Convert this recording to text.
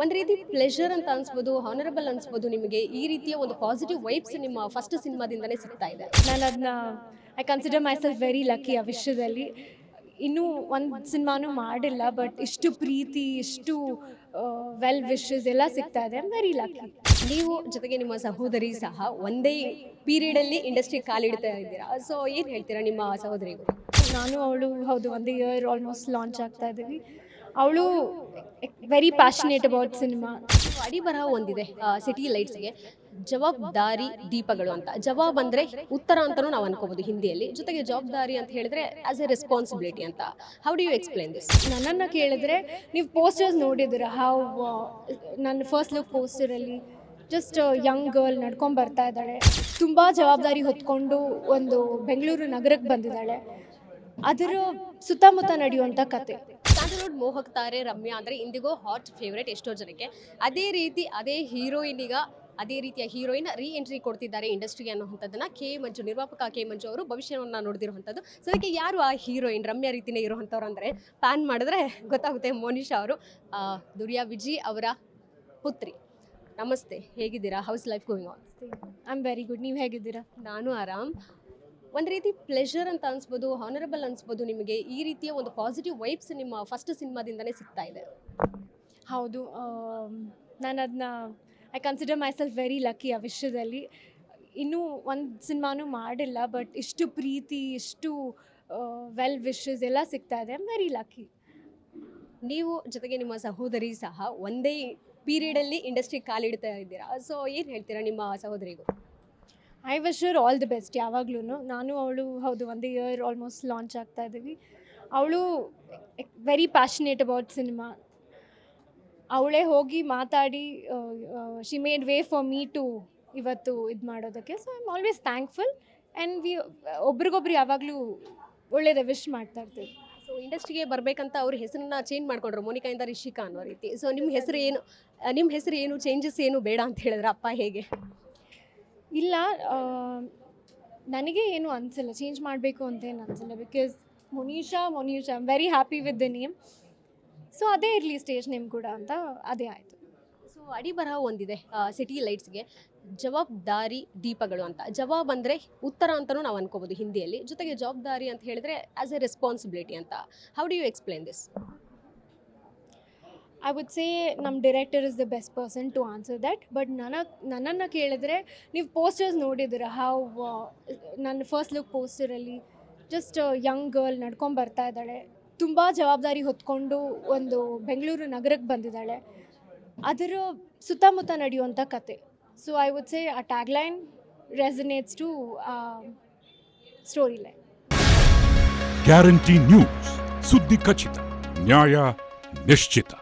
ಒಂದು ರೀತಿ ಪ್ಲೆಷರ್ ಅಂತ ಅನ್ಸ್ಬೋದು ಹಾನರಬಲ್ ಅನ್ಸ್ಬೋದು ನಿಮಗೆ ಈ ರೀತಿಯ ಒಂದು ಪಾಸಿಟಿವ್ ವೈಬ್ಸ್ ನಿಮ್ಮ ಫಸ್ಟ್ ಸಿನಿಮಾದಿಂದನೇ ಸಿಗ್ತಾ ಇದೆ. ನಾನು ಅದನ್ನ I consider myself very lucky ಆ ವಿಷಯದಲ್ಲಿ ಇನ್ನೂ ಒಂದು ಸಿನಿಮಾನೂ ಮಾಡಿಲ್ಲ ಬಟ್ ಇಷ್ಟು ಪ್ರೀತಿ ಇಷ್ಟು ವೆಲ್ ವಿಶಸ್ ಎಲ್ಲ ಸಿಗ್ತಾ ಇದೆ. ವೆರಿ ಲಕ್ಕಿ ನೀವು ಜೊತೆಗೆ ನಿಮ್ಮ ಸಹೋದರಿ ಸಹ ಒಂದೇ ಪೀರಿಯಡಲ್ಲಿ ಇಂಡಸ್ಟ್ರಿ ಕಾಲಿಡ್ತಾ ಇದ್ದೀರಾ? ಸೊ ಏನು ಹೇಳ್ತೀರಾ ನಿಮ್ಮ ಸಹೋದರಿಗೂ ನಾನು ಅವಳು ಹೌದು ಒಂದು ಇಯರ್ ಆಲ್ಮೋಸ್ಟ್ ಲಾಂಚ್ ಆಗ್ತಾ ಇದ್ದೀವಿ. ಅವಳು ವೆರಿ ಪ್ಯಾಷನೇಟ್ ಅಬೌಟ್ ಸಿನಿಮಾ ಅಡಿ ಬರಹ ಒಂದಿದೆ ಸಿಟಿ ಲೈಟ್ಸ್ಗೆ ಜವಾಬ್ದಾರಿ ದೀಪಗಳು ಅಂತ. ಜವಾಬ್ ಅಂದರೆ ಉತ್ತರ ಅಂತಲೂ ನಾವು ಅನ್ಕೋಬೋದು ಹಿಂದಿಯಲ್ಲಿ. ಜೊತೆಗೆ ಜವಾಬ್ದಾರಿ ಅಂತ ಹೇಳಿದ್ರೆ ಆಸ್ ಎ ರೆಸ್ಪಾನ್ಸಿಬಿಲಿಟಿ ಅಂತ. How do you explain this ನನ್ನನ್ನು ಕೇಳಿದ್ರೆ ನೀವು ಪೋಸ್ಟರ್ಸ್ ನೋಡಿದ್ರೆ ಹೌ ನನ್ನ ಫಸ್ಟ್ ಲುಕ್ ಪೋಸ್ಟರಲ್ಲಿ ಜಸ್ಟ್ ಯಂಗ್ ಗರ್ಲ್ ನಡ್ಕೊಂಡು ಬರ್ತಾ ಇದ್ದಾಳೆ. ತುಂಬ ಜವಾಬ್ದಾರಿ ಹೊತ್ಕೊಂಡು ಒಂದು ಬೆಂಗಳೂರು ನಗರಕ್ಕೆ ಬಂದಿದ್ದಾಳೆ. ಅದರ ಸುತ್ತಮುತ್ತ ನಡೆಯುವಂಥ ಕತೆ. ಸ್ಯಾಂಡಲ್ವುಡ್ ಮೋಹಕ್ ತಾರೆ ರಮ್ಯಾ ಅಂದರೆ ಇಂದಿಗೂ ಹಾಟ್ ಫೇವ್ರೇಟ್ ಎಷ್ಟೋ ಜನಕ್ಕೆ. ಅದೇ ರೀತಿ ಅದೇ ಹೀರೋಯಿನ್ ಈಗ ಅದೇ ರೀತಿಯ ಹೀರೋಯಿನ್ ರೀ ಎಂಟ್ರಿ ಕೊಡ್ತಿದ್ದಾರೆ ಇಂಡಸ್ಟ್ರಿ ಅನ್ನುವಂಥದ್ದನ್ನು ಕೆ ಮಂಜು ನಿರ್ಮಾಪಕ ಕೆ ಮಂಜು ಅವರು ಭವಿಷ್ಯವನ್ನು ನೋಡಿದಿರುವಂಥದ್ದು. ಸೊ ಅದಕ್ಕೆ ಯಾರು ಆ ಹೀರೋಯಿನ್ ರಮ್ಯಾ ರೀತಿನೇ ಇರುವಂಥವ್ರು ಅಂದರೆ ಪ್ಯಾನ್ ಮಾಡಿದ್ರೆ ಗೊತ್ತಾಗುತ್ತೆ ಮೋನಿಶಾ ಅವರು. ದುರ್ಯಾ ವಿಜಿ ಅವರ ಪುತ್ರಿ. ನಮಸ್ತೆ ಹೇಗಿದ್ದೀರಾ? How's life going on I am very good ನೀವು ಹೇಗಿದ್ದೀರಾ? ನಾನು ಆರಾಮ್. ಒಂದು ರೀತಿ ಪ್ಲೆಷರ್ ಅಂತ ಅನ್ಸ್ಬೋದು ಹಾನರಬಲ್ ಅನ್ಸ್ಬೋದು ನಿಮಗೆ ಈ ರೀತಿಯ ಒಂದು ಪಾಸಿಟಿವ್ ವೈಬ್ಸ್ ನಿಮ್ಮ ಫಸ್ಟ್ ಸಿನಿಮಾದಿಂದನೇ ಸಿಗ್ತಾ ಇದೆ. ಹೌದು ನಾನು ಅದನ್ನ I consider myself very lucky ಆ ವಿಷಯದಲ್ಲಿ ಇನ್ನೂ ಒಂದು ಸಿನಿಮಾನು ಮಾಡಿಲ್ಲ ಬಟ್ ಇಷ್ಟು ಪ್ರೀತಿ ಇಷ್ಟು ವೆಲ್ ವಿಶಸ್ ಎಲ್ಲ ಸಿಗ್ತಾ ಇದೆ. ಐ ವೆರಿ ಲಕ್ಕಿ ನೀವು ಜೊತೆಗೆ ನಿಮ್ಮ ಸಹೋದರಿ ಸಹ ಒಂದೇ ಪೀರಿಯಡಲ್ಲಿ ಇಂಡಸ್ಟ್ರಿ ಕಾಲಿಡ್ತಾ ಇದ್ದೀರಾ? ಸೊ ಏನು ಹೇಳ್ತೀರಾ ನಿಮ್ಮ ಸಹೋದರಿಗೂ? I wish you all the best ಯಾವಾಗ್ಲೂ ನಾನು ಅವಳು, ಹೌದು, ಒಂದು ಇಯರ್ ಆಲ್ಮೋಸ್ಟ್ ಲಾಂಚ್ ಆಗ್ತಾ ಇದ್ದೀವಿ. ಅವಳು ವೆರಿ ಪ್ಯಾಷನೇಟ್ ಅಬೌಟ್ ಸಿನಿಮಾ ಅವಳೇ ಹೋಗಿ ಮಾತಾಡಿ she made way for me to ಇವತ್ತು ಇದು ಮಾಡೋದಕ್ಕೆ. So I am always thankful and we ಒಬ್ರಿಗೊಬ್ರು ಯಾವಾಗಲೂ ಒಳ್ಳೇದೇ ವಿಶ್ ಮಾಡ್ತಾ ಇರ್ತೀವಿ. ಸೊ ಇಂಡಸ್ಟ್ರಿಗೆ ಬರಬೇಕಂತ ಅವ್ರ ಹೆಸರನ್ನ ಚೇಂಜ್ ಮಾಡ್ಕೊಂಡ್ರು, ಮೋನಿಕಾಯಿಂದ ರಿಷಿಕಾ ಅನ್ನೋ ರೀತಿ. ಸೊ ನಿಮ್ಮ ಹೆಸರು ಏನು ನಿಮ್ಮ ಹೆಸರು ಏನು ಚೇಂಜಸ್ ಏನು ಬೇಡ ಅಂತ ಹೇಳಿದ್ರೆ ಅಪ್ಪ ಹೇಗೆ? ಇಲ್ಲ ನನಗೆ ಏನು ಅನಿಸಿಲ್ಲ. ಚೇಂಜ್ ಮಾಡಬೇಕು ಅಂತೇನು ಅನಿಸಿಲ್ಲ. Because Monisha I am very happy with the name so ಅದೇ ಇರಲಿ ಸ್ಟೇಜ್ ನೇಮ್ ಕೂಡ ಅಂತ ಅದೇ ಆಯಿತು. ಸೊ ಅಡಿ ಬರಹ ಒಂದಿದೆ ಸಿಟಿ ಲೈಟ್ಸ್ಗೆ ಜವಾಬ್ದಾರಿ ದೀಪಗಳು ಅಂತ. ಜವಾಬ್ ಅಂದರೆ ಉತ್ತರ ಅಂತಲೂ ನಾವು ಅನ್ಕೋಬೋದು ಹಿಂದಿಯಲ್ಲಿ. ಜೊತೆಗೆ ಜವಾಬ್ದಾರಿ ಅಂತ ಹೇಳಿದ್ರೆ ಆಸ್ ಎ ರೆಸ್ಪಾನ್ಸಿಬಿಲಿಟಿ ಅಂತ. How do you explain this I would say ನಮ್ಮ director is the best person to answer that but ನನ್ನ, ನನ್ನನ್ನು ಕೇಳಿದ್ರೆ ನೀವು ಪೋಸ್ಟರ್ಸ್ ನೋಡಿದ್ದೀರ? ಹೌ ನನ್ನ ಫಸ್ಟ್ ಲುಕ್ ಪೋಸ್ಟರಲ್ಲಿ ಜಸ್ಟ್ ಯಂಗ್ ಗರ್ಲ್ ನಡ್ಕೊಂಡು ಬರ್ತಾ ಇದ್ದಾಳೆ. ತುಂಬ ಜವಾಬ್ದಾರಿ ಹೊತ್ಕೊಂಡು ಒಂದು ಬೆಂಗಳೂರು ನಗರಕ್ಕೆ ಬಂದಿದ್ದಾಳೆ. ಅದರ ಸುತ್ತಮುತ್ತ ನಡೆಯುವಂಥ ಕತೆ. ಸೊ ಐ ವುಡ್ ಸೇ ಆ tagline resonates to storyline guarantee news ಸುದ್ದಿ ಖಚಿತ ನ್ಯಾಯ ನಿಶ್ಚಿತ